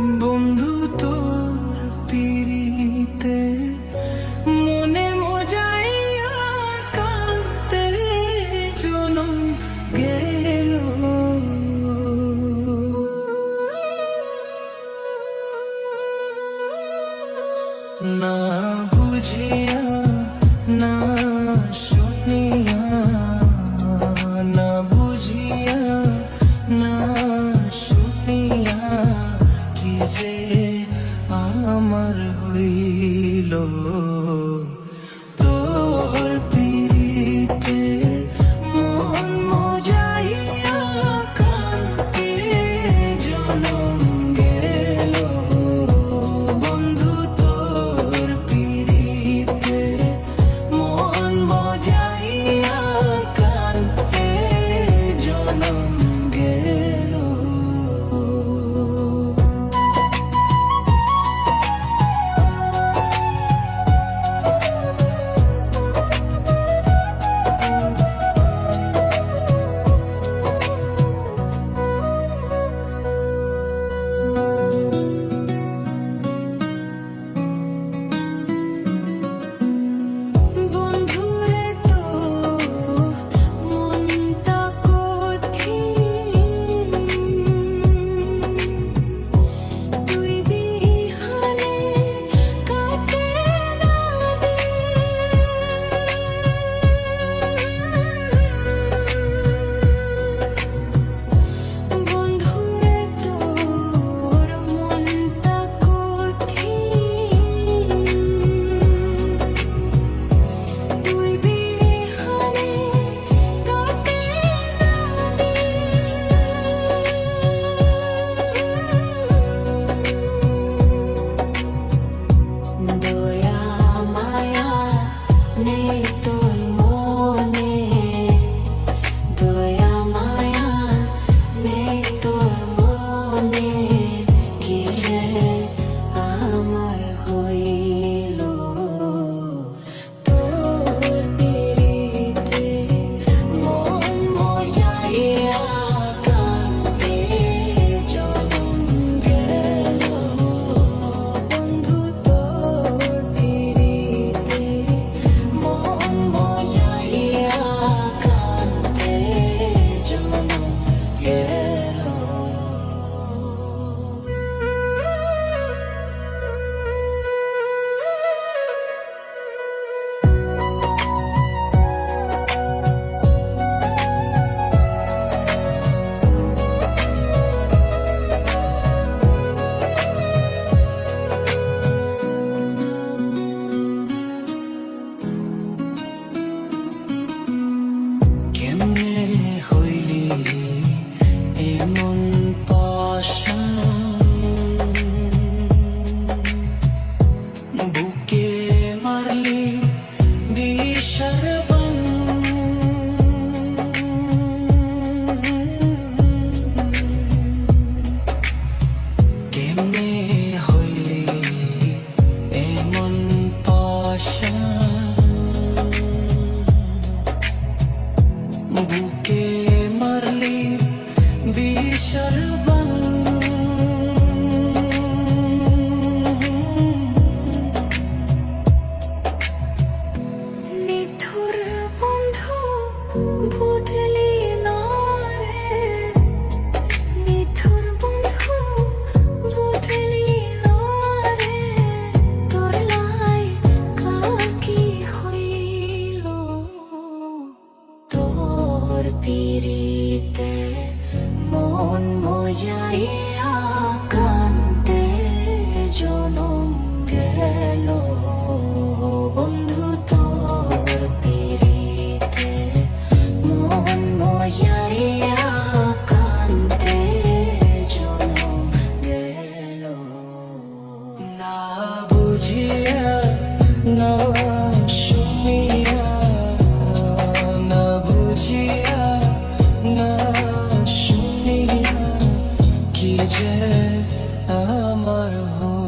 বন্ধু তোর পিড়িতে মনে মজাইয়া কাঁদতে জনম গে আমার হইল। বুকে would you leave? কি যে আমার হো